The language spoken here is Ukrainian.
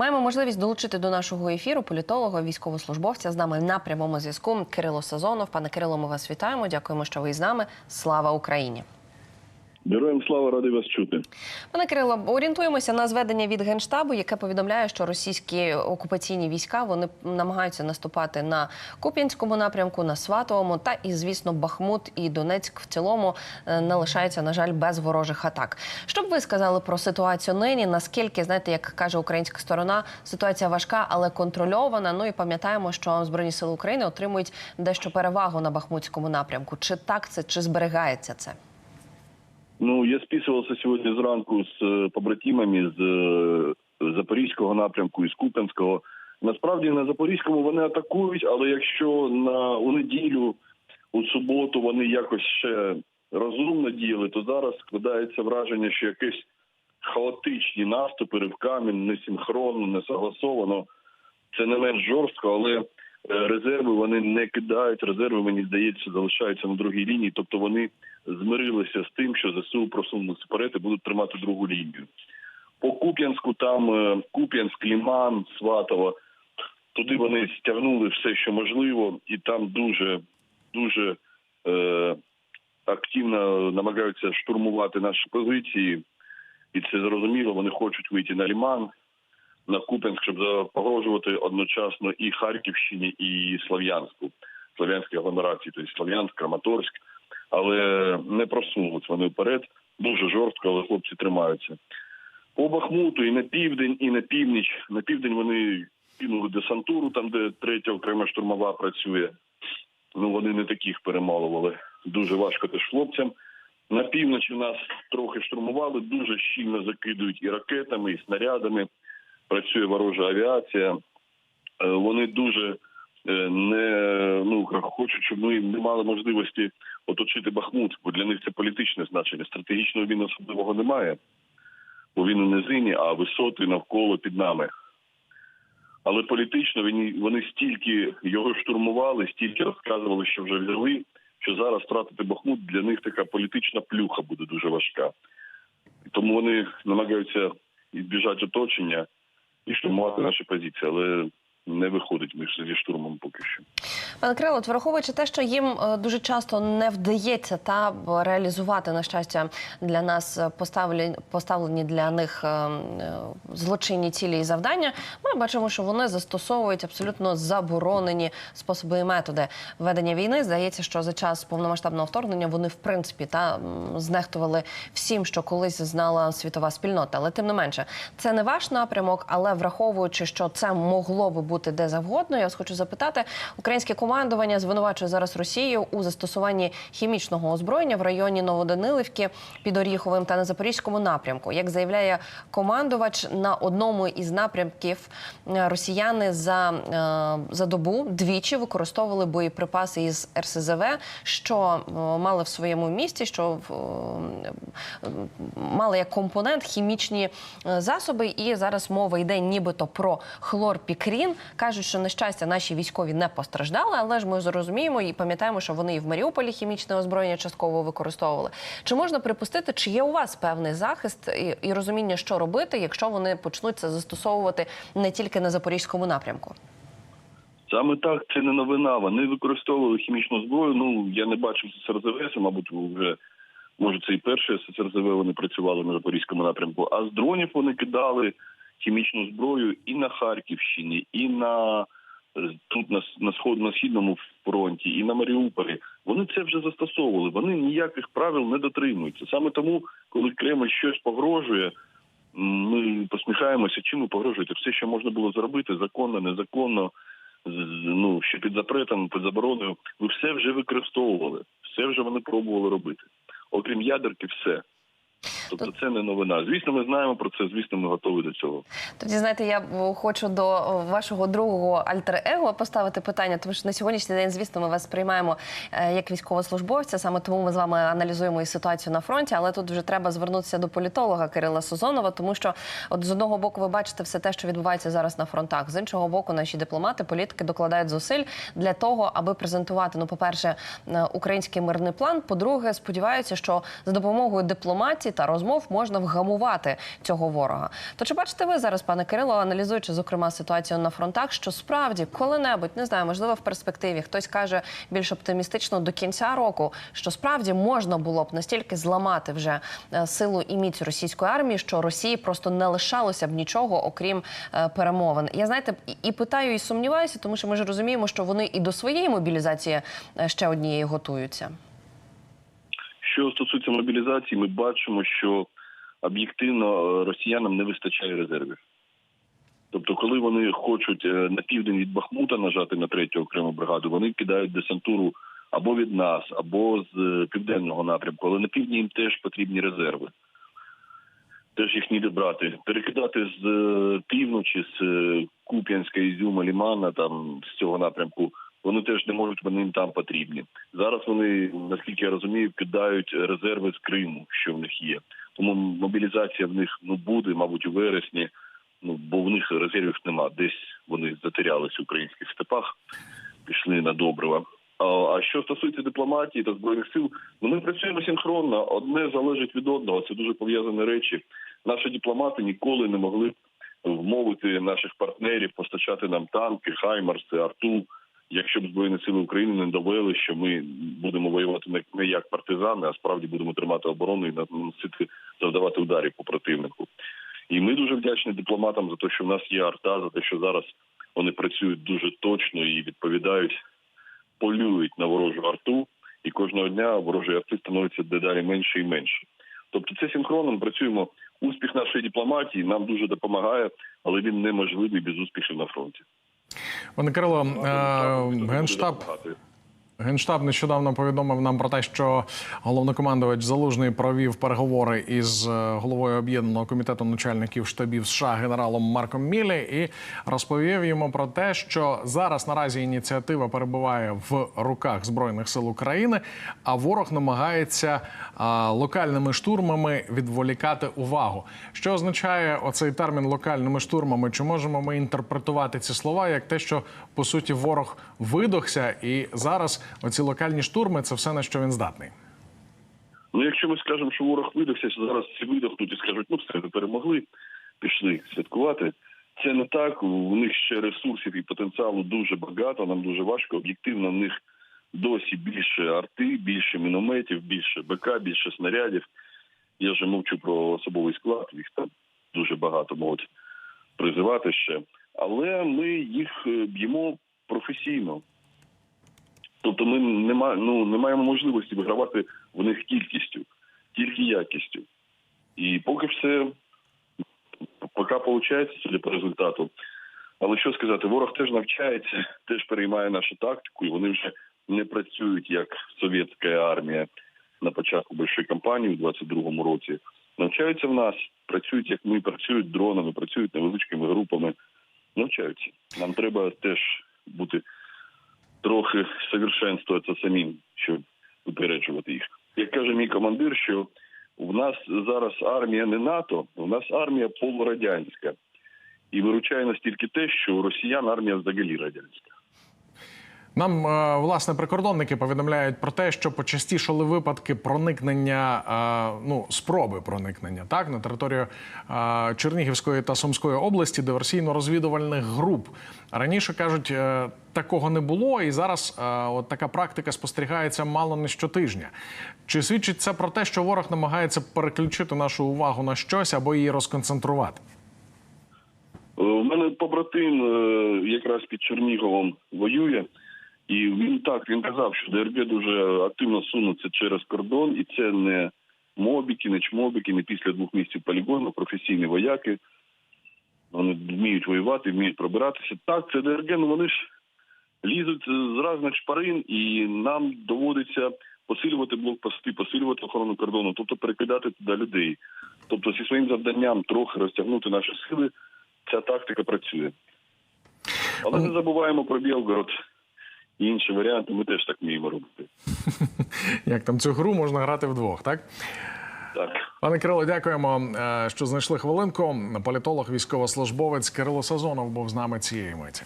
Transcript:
Маємо можливість долучити до нашого ефіру політолога, військовослужбовця з нами на прямому зв'язку Кирило Сазонов. Пане Кирило, ми вас вітаємо. Дякуємо, що ви з нами. Слава Україні! Героям слава радий вас чути. Пане Кирило, орієнтуємося на зведення від генштабу, яке повідомляє, що російські окупаційні війська вони намагаються наступати на Куп'янському напрямку, на Сватовому та і звісно Бахмут і Донецьк в цілому не лишаються, на жаль, без ворожих атак. Що б ви сказали про ситуацію нині? Наскільки знаєте, як каже українська сторона, ситуація важка, але контрольована. Ну і пам'ятаємо, що збройні сили України отримують дещо перевагу на Бахмутському напрямку. Чи так це, чи зберігається це? Ну я списувався сьогодні зранку з е, побратимами з е, Запорізького напрямку і з Куп'янського. Насправді на Запорізькому вони атакують, але якщо на у неділю, у суботу вони якось ще розумно діяли, то зараз складається враження, що якісь хаотичні наступи ривками, несинхронно, не согласовано. Це не менш жорстко, але резерви вони не кидають. Резерви, мені здається, залишаються на другій лінії. Тобто вони змирилися з тим, що ЗСУ просунулися вперед і будуть тримати другу лінію. По Куп'янську там е, Куп'янськ, Ліман, Сватово. Туди вони стягнули все, що можливо, і там дуже дуже е, активно намагаються штурмувати наші позиції, і це зрозуміло. Вони хочуть вийти на Ліман, на Куп'янськ, щоб погрожувати одночасно і Харківщині, і Слов'янську, Слов'янській агломерації, тобто Слов'янськ, Краматорськ, але не просунулись вони вперед. Дуже жорстко, але хлопці тримаються. По Бахмуту і на південь, і на північ. На південь вони кинули десантуру, там де третя окрема штурмова працює. Ну вони не таких перемалували. Дуже важко теж хлопцям. На півночі нас трохи штурмували, дуже щільно закидують і ракетами, і снарядами. Працює ворожа авіація. Е, Вони дуже е, не ну хочуть, щоб ми не мали можливості оточити Бахмут, бо для них це політичне значення. Стратегічного він особливого немає, бо він у низині, а висоти навколо під нами. Але політично вони, стільки його штурмували, стільки розказували, що вже взяли, що зараз втратити Бахмут для них така політична плюха буде дуже важка. Тому вони намагаються відбіжати оточення і штурмувати наші позиції, але не виходить між зі штурмом поки що. Пане Крило, враховуючи те, що їм е, дуже часто не вдається та реалізувати на щастя для нас поставлені поставлені для них е, е, злочинні цілі і завдання. Ми бачимо, що вони застосовують абсолютно заборонені способи і методи ведення війни. Здається, що за час повномасштабного вторгнення вони в принципі та знехтували всім, що колись знала світова спільнота. Але тим не менше, це не ваш напрямок, але враховуючи, що це могло би бути де завгодно, я вас хочу запитати, українське командування звинувачує зараз Росію у застосуванні хімічного озброєння в районі Новоданилівки під Оріховим та на Запорізькому напрямку. Як заявляє командувач, на одному із напрямків е, росіяни за, е, за добу двічі використовували боєприпаси із РСЗВ, що е, мали в своєму місті, що мали як компонент хімічні засоби. І зараз мова йде нібито про хлорпікрін. Кажуть, що на щастя наші військові не постраждали, але ж ми зрозуміємо і пам'ятаємо, що вони і в Маріуполі хімічне озброєння частково використовували. Чи можна припустити, чи є у вас певний захист і, і розуміння, що робити, якщо вони почнуть це застосовувати не тільки на запорізькому напрямку? Саме так це не новина. Вони використовували хімічну зброю. Ну я не бачив СРЗВ, мабуть, вже може це і перше СРЗВ вони працювали на запорізькому напрямку. А з дронів вони кидали хімічну зброю і на Харківщині, і на е, тут на, на сход на східному фронті, і на Маріуполі. Вони це вже застосовували. Вони ніяких правил не дотримуються. Саме тому, коли Кремль щось погрожує. Ми посміхаємося, чим ви погрожуєте? Все, що можна було зробити, законно, незаконно, ну ще під запретом, під забороною. Ви все вже використовували, все вже вони пробували робити. Окрім ядерки, все. Тобто це не новина. Звісно, ми знаємо про це. Звісно, ми готові до цього. Тоді знаєте, я хочу до вашого другого альтер-его поставити питання, тому що на сьогоднішній день, звісно, ми вас приймаємо е, як військовослужбовця. Саме тому ми з вами аналізуємо і ситуацію на фронті. Але тут вже треба звернутися до політолога Кирила Созонова, тому що от з одного боку ви бачите все те, що відбувається зараз на фронтах. З іншого боку, наші дипломати, політики докладають зусиль для того, аби презентувати, ну, по-перше, е, український мирний план. По-друге, сподіваються, що за допомогою дипломатії та розмов можна вгамувати цього ворога. То чи бачите ви зараз, пане Кирило, аналізуючи зокрема ситуацію на фронтах, що справді коли-небудь не знаю, можливо, в перспективі хтось каже більш оптимістично до кінця року, що справді можна було б настільки зламати вже е, силу і міць російської армії, що Росії просто не лишалося б нічого, окрім е, перемовин. Я знаєте, і- питаю, і сумніваюся, тому що ми ж розуміємо, що вони і до своєї мобілізації е, ще однієї готуються. Що стосується мобілізації, ми бачимо, що об'єктивно е, росіянам не вистачає резервів. Тобто, коли вони хочуть е, на південь від Бахмута нажати на третю окрему бригаду, вони кидають десантуру або від нас, або з е, південного напрямку. Але на півдні їм теж потрібні резерви. Теж їх ніде брати. Перекидати з півночі, з Куп'янська, Ізюма, Лімана, там з цього напрямку, вони теж не можуть, вони там потрібні. Зараз вони, наскільки я розумію, кидають резерви з Криму, що в них є. Тому мобілізація в них ну буде, мабуть, у вересні. Ну бо в них резервів нема. Десь вони затерялись в українських степах, пішли на добрива. А, а що стосується дипломатії та збройних сил, ну ми працюємо синхронно. Одне залежить від одного. Це дуже пов'язані речі. Наші дипломати ніколи не могли вмовити наших партнерів постачати нам танки, хаймарси, арту. Якщо б збройні сили України не довели, що ми будемо воювати не- як партизани, а справді будемо тримати оборону і наносити завдавати ударів по противнику. І ми дуже вдячні дипломатам за те, що в нас є арта, за те, що зараз вони працюють дуже точно і відповідають, полюють на ворожу арту, і кожного дня ворожої арти становиться дедалі менше і менше. Тобто це синхронно працюємо. Успіх нашої дипломатії нам дуже допомагає, але він неможливий без успіхів на фронті. Пане Кирило, е, генштаб. Генштаб нещодавно повідомив нам про те, що головнокомандувач Залужний провів переговори із е, головою об'єднаного комітету начальників штабів США генералом Марком Мілі і розповів йому про те, що зараз наразі ініціатива перебуває в руках збройних сил України, а ворог намагається локальними штурмами відволікати увагу. Що означає оцей термін локальними штурмами? Чи можемо ми інтерпретувати ці слова як те, що по суті ворог видохся, і зараз оці локальні штурми це все на що він здатний? Ну, якщо ми скажемо, що ворог видохся, зараз всі видохнуть і скажуть, ну все, ми перемогли, пішли святкувати. Це не так. У них ще ресурсів і потенціалу дуже багато. Нам дуже важко. Об'єктивно, в них досі більше арти, більше мінометів, більше БК, більше снарядів. Я вже мовчу про особовий склад. Їх там дуже багато можуть призивати ще. Але ми їх е, б'ємо професійно. Тобто ми не, ну, не маємо можливості вигравати в них кількістю, тільки якістю. І поки все поки виходить, судя по результату. Але що сказати, ворог теж навчається, теж переймає нашу тактику, і вони вже не працюють як совєтська армія на початку большої кампанії у 22-му році. Навчаються в нас, працюють як ми, працюють дронами, працюють невеличкими групами. Навчаються. Нам треба теж бути трохи совершенствуватися самим, щоб випереджувати їх. Як каже мій командир, що в нас зараз армія не НАТО, в нас армія полурадянська. І виручає нас тільки те, що у росіян армія взагалі радянська. Нам е, власне прикордонники повідомляють про те, що почастішали випадки проникнення, е, ну спроби проникнення так на територію е, Чернігівської та Сумської області диверсійно-розвідувальних груп. Раніше кажуть, такого не було, і зараз от така практика спостерігається мало не щотижня. Чи свідчить це про те, що ворог намагається переключити нашу увагу на щось або її розконцентрувати? У мене побратим якраз під Черніговом воює, і він так він казав, що ДРГ дуже активно сунуться через кордон, і це не мобіки, не чмобіки, не після двох місяців полігону, професійні вояки. Вони вміють воювати, вміють пробиратися. Так, це ДРГ, ну вони ж лізуть з різних шпарин, і нам доводиться посилювати блокпости, посилювати охорону кордону, тобто перекидати туди людей. Тобто зі своїм завданням трохи розтягнути наші сили, ця тактика працює. Але не забуваємо про Білгород і інші варіанти. Ми теж так вміємо робити. Як там цю гру можна грати вдвох, так? Так. Пане Кирило, дякуємо, е, що знайшли хвилинку. Політолог, військовослужбовець Кирило Сазонов був з нами цієї миті.